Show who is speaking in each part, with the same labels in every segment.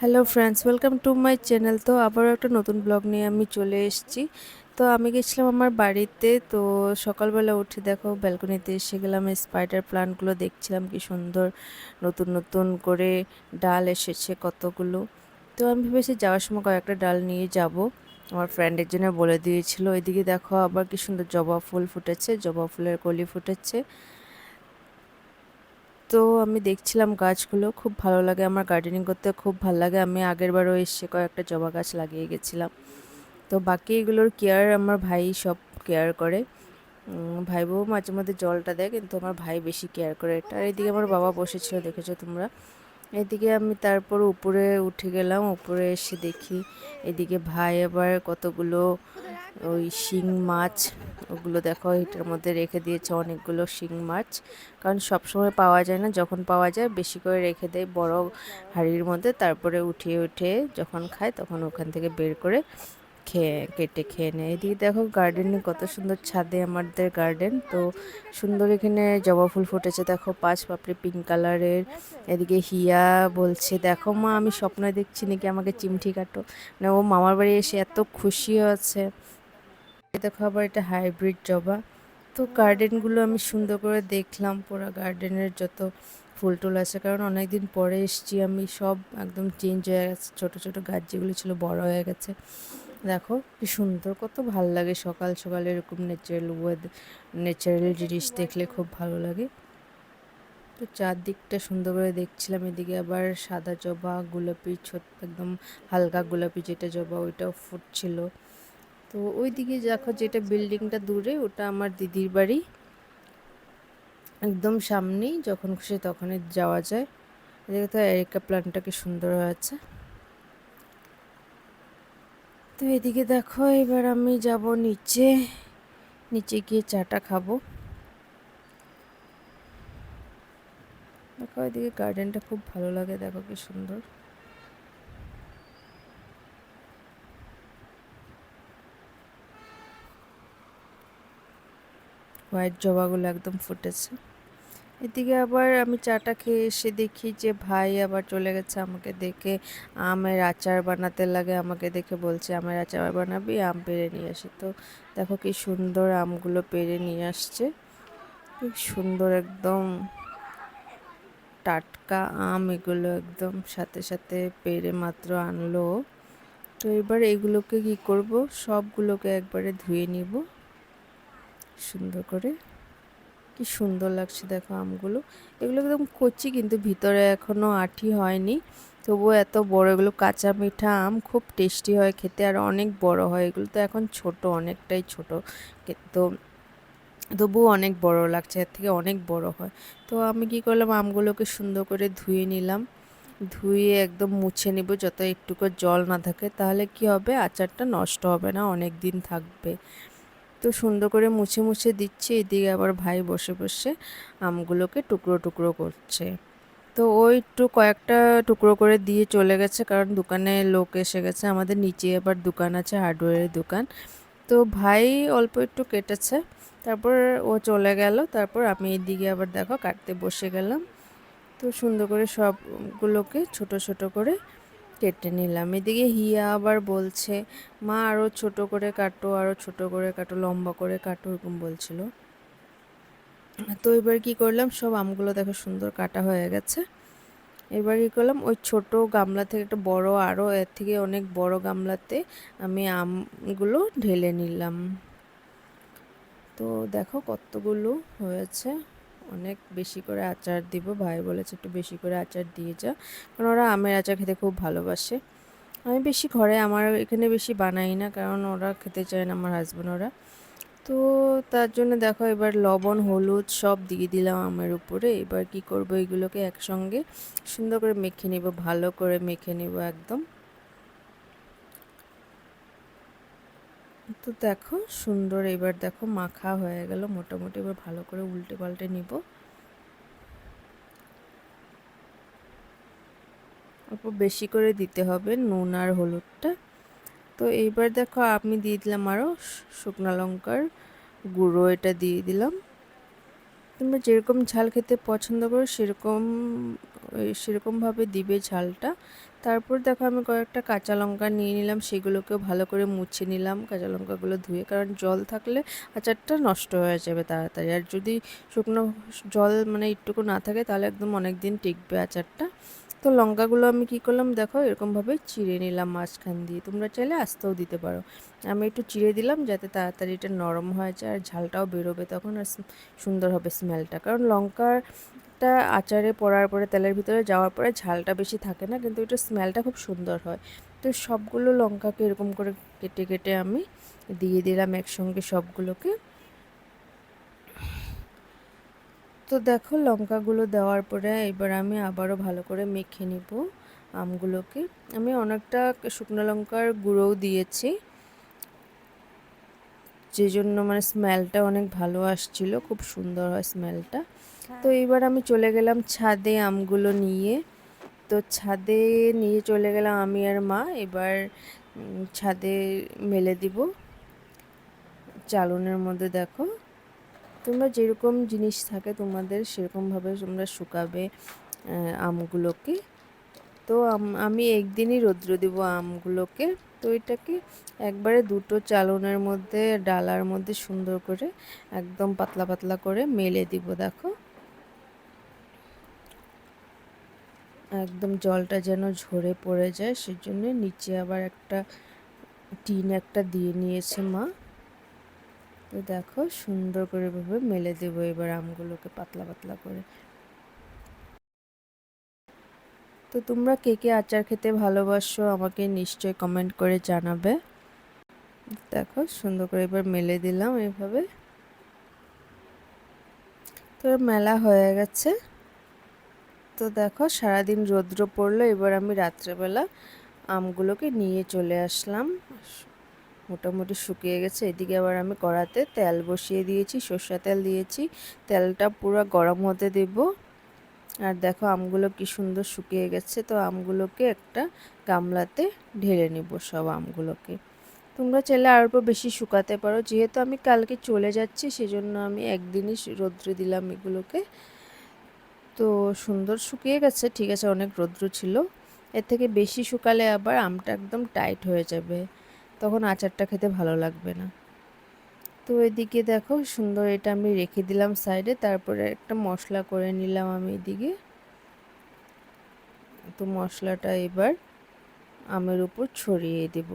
Speaker 1: Hello friends welcome to my channel তো আবারও একটা নতুন ব্লগ নিয়ে আমি চলে এসেছি। তো আমি গেছিলাম আমার বাড়িতে। তো সকালবেলা উঠে দেখো ব্যালকনিতে এসে গেলাম স্পাইডার প্লান্টগুলো দেখছিলাম কি সুন্দর। নতুন নতুন করে ডাল এসেছে কতগুলো। তো আমি ভেবেছি যাওয়ার সময় কয়েকটা ডাল নিয়ে যাব। আমার ফ্রেন্ডের জন্য বলে দিয়েছিল। এদিকে দেখো আবার কি সুন্দর জবা ফুল ফুটেছে, জবা ফুলের কলি ফুটেছে। তো আমি দেখছিলাম গাছগুলো, খুব ভালো লাগে আমার গার্ডেনিং করতে, খুব ভালো লাগে। আমি আগেরবারও এসে কয়েকটা জবা গাছ লাগিয়ে গেছিলাম। তো বাকি এগুলোর কেয়ার আমার ভাই সব কেয়ার করে। ভাই বউ মাঝে মধ্যে জলটা দেয়, কিন্তু আমার ভাই বেশি কেয়ার করে। এটা এদিকে আমার বাবা বসেছিল, দেখেছ তোমরা? এদিকে আমি তারপর উপরে উঠে গেলাম, উপরে এসে দেখি এদিকে ভাই আবার কতগুলো ওই শিং মাছ, ওগুলো দেখো এটার মধ্যে রেখে দিয়েছে অনেকগুলো শিং মাছ। কারণ সবসময় পাওয়া যায় না, যখন পাওয়া যায় বেশি করে রেখে দেয় বড় হাড়ির মধ্যে, তারপরে উঠিয়ে উঠে যখন খায় তখন ওখান থেকে বের করে খেয়ে, কেটে খেয়ে নেয়। এদিকে দেখো গার্ডেনে কত সুন্দর ছাদে আমাদের গার্ডেন তো সুন্দর এখানে জবা ফুল ফুটেছে। দেখো পাঁচ পাপড়ি পিঙ্ক কালারের এদিকে হিয়া বলছে, দেখো মা, আমি স্বপ্ন দেখছি নাকি আমাকে চিমঠি কাটো? না ও মামার বাড়ি এসে এত খুশি আছে দেখো আবার এটা হাইব্রিড জবা। তো গার্ডেনগুলো আমি সুন্দর করে দেখলাম, পুরো গার্ডেনের যত ফুল টুল আছে। কারণ অনেকদিন পরে এসছি আমি, সব একদম চেঞ্জ হয়ে গেছে। ছোটো ছোটো গাছ যেগুলো ছিল বড় হয়ে গেছে। দেখো কি সুন্দর, কত ভালো লাগে সকাল সকাল এরকম ন্যাচারাল ওয়েদ ন্যাচারাল জিনিস দেখলে খুব ভালো লাগে। তো চারদিকটা সুন্দর করে দেখছিলাম, এদিকে আবার সাদা জবা, গোলাপি ছোট একদম হালকা গোলাপি যেটা জবা ওইটাও ফুটছিল। তো ওই দিকে দেখো যেটা বিল্ডিংটা দূরে, ওটা আমার দিদির বাড়ি। একদম সামনেই যখন খুশি তখনই যাওয়া যায়। এদিকে তো এরিকা প্ল্যানটা কি সুন্দর হয়েছে। তো এদিকে দেখো, এবার আমি যাব নিচে। নিচে গিয়ে চাটা খাব। দেখো, এদিকে গার্ডেনটা খুব ভালো লাগে, দেখো কি সুন্দর। হোয়াইট জবাগুলো একদম ফুটেছে। এদিকে আবার আমি চাটা খেয়ে এসে দেখি যে ভাই আবার চলে গেছে আমাকে দেখে। আমের আচার বানাতে লাগে, আমাকে দেখে বলছে, আমের আচার বানাবি? আম পেরে নিয়ে আসি। তো দেখো কি সুন্দর আমগুলো পেরে নিয়ে আসছে। কি সুন্দর একদম টাটকা আম এগুলো একদম সাথে সাথে পেরে মাত্র আনলো। তো এবার এগুলোকে কি করব? সবগুলোকে একবারে ধুয়ে নিব। সুন্দর করে কি সুন্দর লাগছে দেখো আমগুলো। এগুলো একদম কচি কিন্তু ভিতরে এখনও আঠি হয়নি। তবুও এত বড় এগুলো কাঁচা মিঠা আম, খুব টেস্টি হয় খেতে আর অনেক বড় হয়। এগুলো তো এখন ছোট, অনেকটাই ছোট। তো তবুও অনেক বড় লাগছে, এর থেকে অনেক বড় হয়। তো আমি কি করলাম, আমগুলোকে সুন্দর করে ধুয়ে নিলাম। ধুয়ে একদম মুছে নিব যত একটুকু জল না থাকে, তাহলে কি হবে? আচারটা নষ্ট হবে না অনেক দিন থাকবে। তো সুন্দর করে মুছে মুছে দিচ্ছি। এদিকে আবার ভাই বসে বসে আমগুলোকে টুকরো টুকরো করছে। তো ওই একটু কয়েকটা টুকরো করে দিয়ে চলে গেছে কারণ দোকানে লোক এসে গেছে। আমাদের নিচে আবার দোকান আছে, হার্ডওয়্যারের দোকান। তো ভাই অল্প একটু কেটেছে। তারপর ও চলে গেল। তারপর আমি এদিকে আবার দেখো কাটতে বসে গেলাম। তো সুন্দর করে সবগুলোকে ছোট ছোট করে কেটে নিলাম। এদিকে হিয়া আবার বলছে, মা আরও ছোট করে কাটো আরও ছোট করে কাটো, লম্বা করে কাটো, এরকম বলছিল। তো এবার কি করলাম, সব আমগুলো দেখো সুন্দর কাটা হয়ে গেছে। এবার কী করলাম, ওই ছোট গামলা থেকে একটা বড় আরও এর থেকে অনেক বড় গামলাতে আমি আমগুলো ঢেলে নিলাম। তো দেখো কতগুলো হয়েছে। অনেক বেশি করে আচার দিব। ভাই বলেছে একটু বেশি করে আচার দিয়ে যা। কারণ ওরা আমের আচার খেতে খুব ভালোবাসে। আমি বেশি ঘরে আমার এখানে বেশি বানাই না, কারণ ওরা খেতে চায় না আমার হাজব্যান্ড ওরা। তো তার জন্য দেখো এবার লবণ, হলুদ সব দিয়ে দিলাম আমের উপরে। এবার কি করব এগুলোকে একসঙ্গে সুন্দর করে মেখে নেব, ভালো করে মেখে নিব একদম। তো দেখো সুন্দর, এবার দেখো মাখা হয়ে গেল। মোটামুটি এবার ভালো করে উল্টে পাল্টে নিব। অল্প বেশি করে দিতে হবে নুন আর হলুদটা। তো এইবার দেখো আমি দিয়ে দিলাম আরও শুকনো লঙ্কার গুঁড়ো, এটা দিয়ে দিলাম। তোমরা যেরকম ঝাল খেতে পছন্দ করো সেরকম সেরকমভাবে দিবে ঝালটা। তারপর দেখো আমি কয়েকটা কাঁচা লঙ্কা নিয়ে নিলাম, সেগুলোকেও ভালো করে মুছে নিলাম, কাঁচা লঙ্কাগুলো ধুয়ে, কারণ জল থাকলে আচারটা নষ্ট হয়ে যাবে তাড়াতাড়ি। আর যদি শুকনো জল মানে একটুকু না থাকে, তাহলে একদম অনেক দিন টিকবে আচারটা। তো লঙ্কাগুলো আমি কি করলাম, দেখো এরকমভাবে চিড়ে নিলাম মাঝখান দিয়ে। তোমরা চাইলে আস্তেও দিতে পারো। আমি একটু চিড়ে দিলাম যাতে তাড়াতাড়ি এটা নরম হয়ে যায়, আর ঝালটাও বেরোবে তখন আর সুন্দর হবে স্মেলটা কারণ লঙ্কার একটা আচারে পড়ার পরে, তেলের ভিতরে যাওয়ার পরে ঝালটা বেশি থাকে না, কিন্তু এটা স্মেলটা খুব সুন্দর হয়। তো সবগুলো লঙ্কাকে এরকম করে কেটে কেটে আমি দিয়ে দিলাম একসঙ্গে সবগুলোকে। তো দেখো লঙ্কাগুলো দেওয়ার পরে এবার আমি আবারও ভালো করে মেখে নিব আমগুলোকে। আমি অনেকটা শুকনো লঙ্কার গুঁড়োও দিয়েছি। যে জন্য মানে স্মেলটা অনেক ভালো আসছিল, খুব সুন্দর হয় স্মেলটা তো এইবার আমি চলে গেলাম ছাদে আমগুলো নিয়ে। তো ছাদে নিয়ে চলে গেলাম আমি আর মা। এবার ছাদে মেলে দিব। চালনের মধ্যে দেখো। তোমরা যেরকম জিনিস থাকে তোমাদের সেরকমভাবে তোমরা শুকাবে আমগুলোকে। তো আমি একদিনই রৌদ্র দিব আমগুলোকে। তো এটাকে একবারে দুটো চালনের মধ্যে, ডালার মধ্যে সুন্দর করে একদম পাতলা পাতলা করে মেলে দিব, দেখো। একদম জলটা যেন ঝরে পড়ে যায়, সেজন্য নিচে আবার একটা টিন একটা দিয়ে নিয়েছে মা। তো দেখো সুন্দর করে ভাবে মেলে দেবো এবার আমগুলোকে পাতলা পাতলা করে। তো তোমরা কে কে আচার খেতে ভালোবাসো আমাকে নিশ্চয়ই কমেন্ট করে জানাবে। দেখো সুন্দর করে এবার মেলে দিলাম এইভাবে তো মেলা হয়ে গেছে। তো দেখো, সারাদিন রৌদ্র পড়ল, এবার আমি রাত্রেবেলা আমগুলোকে নিয়ে চলে আসলাম। মোটামুটি শুকিয়ে গেছে, এদিকে আবার আমি কড়াতে তেল বসিয়ে দিয়েছি, সর্ষা তেল দিয়েছি, তেলটা পুরো গরম হতে দেব। আর দেখো, আমগুলো কি সুন্দর শুকিয়ে গেছে, তো আমগুলোকে একটা গামলাতে ঢেলে নিব সব আমগুলোকে। তোমরা চাইলে আর অল্প বেশি শুকাতে পারো, যেহেতু আমি কালকে চলে যাচ্ছি, সেজন্য আমি একদিনই রৌদ্রে দিলাম এগুলোকে। তো সুন্দর শুকিয়ে গেছে, ঠিক আছে, অনেক রৌদ্র ছিল। এর থেকে বেশি শুকালে আবার আমটা একদম টাইট হয়ে যাবে। তখন আচারটা খেতে ভালো লাগবে না। তো এদিকে দেখো, সুন্দর এটা আমি রেখে দিলাম সাইডে, তারপরে একটা মশলা করে নিলাম আমি এদিকে। তো মশলাটা এবার আমের উপর ছড়িয়ে দেব।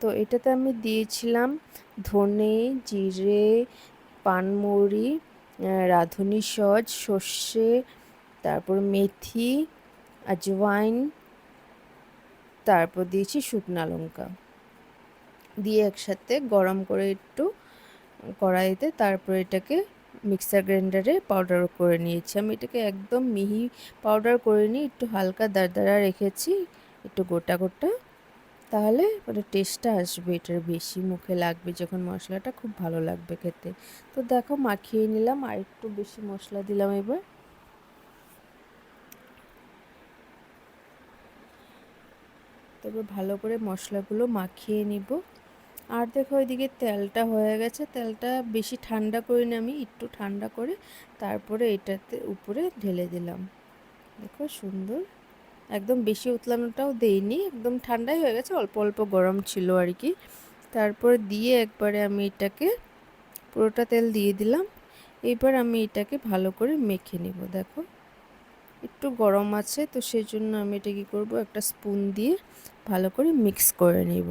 Speaker 1: তো এটাতে আমি দিয়েছিলাম ধনে, জিরে, পানমৌরি রাঁধুনি সজ, সর্ষে তারপর মেথি, আজওয়াইন, তারপর দিয়েছি শুকনা লঙ্কা। দিয়ে একসাথে গরম করে একটু কড়াইতে তারপর এটাকে মিক্সার গ্রাইন্ডারে পাউডার করে নিয়েছি। আমি এটাকে একদম মিহি পাউডার করে নিই একটু হালকা দারদারা রেখেছি, একটু গোটা গোটা। তাহলে মানে টেস্টটা আসবে এটার বেশি, মুখে লাগবে যখন মশলাটা খুব ভালো লাগবে খেতে। তো দেখো মাখিয়ে নিলাম আর একটু বেশি মশলা দিলাম এবার। তবে ভালো করে মশলাগুলো মাখিয়ে নিব। আর দেখো ওইদিকে তেলটা হয়ে গেছে। তেলটা বেশি ঠান্ডা করিনি আমি, একটু ঠান্ডা করে তারপরে এটাতে উপরে ঢেলে দিলাম। দেখো সুন্দর। একদম বেশি উতলানোটাও দেইনি, একদম ঠান্ডাই হয়ে গেছে, অল্প অল্প গরম ছিল আর কি। তারপর দিয়ে একবারে আমি এটাকে পুরোটা তেল দিয়ে দিলাম। এবার আমি এটাকে ভালো করে মেখে নিব, দেখো। একটু গরম আছে তো সেই জন্য আমি এটা কী করব, একটা স্পুন দিয়ে ভালো করে মিক্স করে নিব।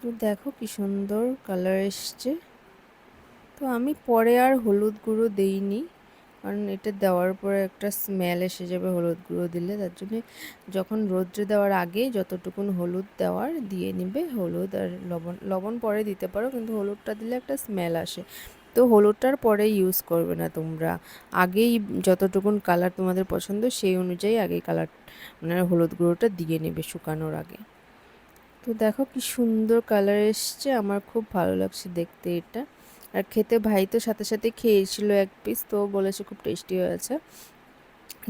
Speaker 1: তো দেখো কি সুন্দর কালার এসছে। তো আমি পরে আর হলুদ গুঁড়ো দেইনি, কারণ এটা দেওয়ার পরে একটা স্মেল এসে যাবে হলুদ গুঁড়ো দিলে। তার জন্য যখন রোদ্রে দেওয়ার আগে যতটুকুন হলুদ দেওয়ার, দিয়ে নিবে হলুদ আর লবণ। লবণ পরে দিতে পারো, কিন্তু হলুদটা দিলে একটা স্মেল আসে। তো হলুদটার পরে ইউজ করবে না তোমরা। আগেই যতটুকুন কালার তোমাদের পছন্দ সেই অনুযায়ী আগেই কালার মানে হলুদ গুঁড়োটা দিয়ে নেবে শুকানোর আগে। তো দেখো কি সুন্দর কালার এসছে, আমার খুব ভালো লাগছে দেখতে এটা। আর খেতে ভাই তো সাথে সাথে খেয়েছিল এক পিস তো বলেছে খুব টেস্টি হয়েছে।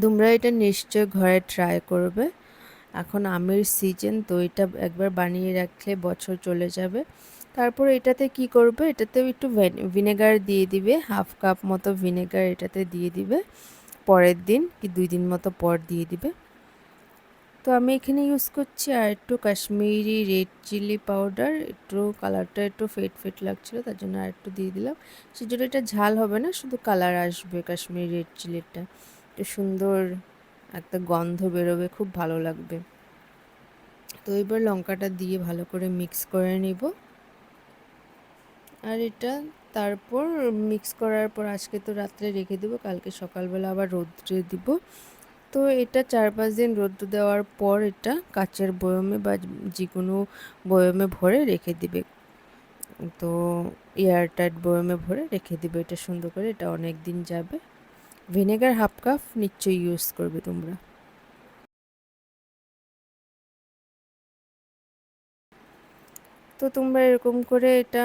Speaker 1: তোমরা এটা নিশ্চয় ঘরে ট্রাই করবে। এখন আমের সিজন তো এটা একবার বানিয়ে রাখলে বছর চলে যাবে। তারপর এটাতে কি করবে? এটাতেও একটু ভিনেগার দিয়ে দিবে, হাফ কাপ মতো ভিনেগার এটাতে দিয়ে দিবে। পরের দিন কি দুই দিন মতো পর দিয়ে দিবে। তো আমি এখানে ইউজ করছি আর একটু কাশ্মীরি রেড চিলি পাউডার একটু কালারটা একটু ফেট ফেট লাগছিল, তার জন্য আর একটু দিয়ে দিলাম। সেই জন্য এটা ঝাল হবে না, শুধু কালার আসবে কাশ্মীরি রেড চিলিটা একটু সুন্দর একটা গন্ধ বেরোবে, খুব ভালো লাগবে। তো এবার লঙ্কাটা দিয়ে ভালো করে মিক্স করে নিব। আর এটা তারপর মিক্স করার পর আজকে তো রাত্রে রেখে দেবো, কালকে সকালবেলা আবার রোদ্রে দিব। তো এটা চার পাঁচ দিন রোদ্র দেওয়ার পর এটা কাচের বয়মে বা যে কোনো বয়মে ভরে রেখে দিবে। তো এয়ারটাইট বয়মে ভরে রেখে দিবে এটা সুন্দর করে, এটা অনেক দিন যাবে। ভিনেগার হাফ কাপ নিশ্চয়ই ইউজ করবে তোমরা। তো তোমরা এরকম করে এটা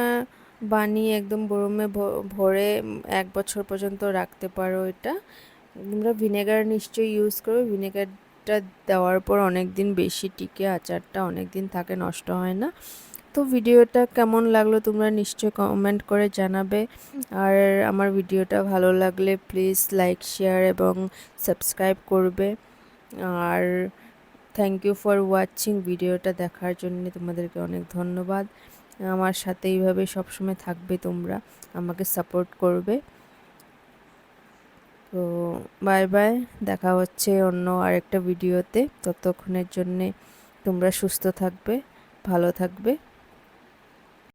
Speaker 1: বানিয়ে একদম বরমে ভরে এক বছর পর্যন্ত রাখতে পারো এটা। তোমরা ভিনেগার নিশ্চয়ই ইউজ করবে। ভিনেগারটা দেওয়ার পর অনেক দিন বেশি টিকে, আচারটা অনেক দিন থাকে, নষ্ট হয় না। তো ভিডিওটা কেমন লাগল তোমরা নিশ্চয়ই কমেন্ট করে জানাবে। আর আমার ভিডিওটা ভালো লাগলে প্লিজ লাইক শেয়ার এবং সাবস্ক্রাইব করবে। আর থ্যাংক ইউ ফর ওয়াচিং ভিডিওটা দেখার জন্য তোমাদেরকে অনেক ধন্যবাদ। আমার সাথে এইভাবে সবসময় থাকবে তোমরা, আমাকে সাপোর্ট করবে। তো বাই বাই দেখা হচ্ছে অন্য আরেকটা ভিডিওতে ততক্ষণের জন্যে তোমরা সুস্থ থাকবে, ভালো থাকবে।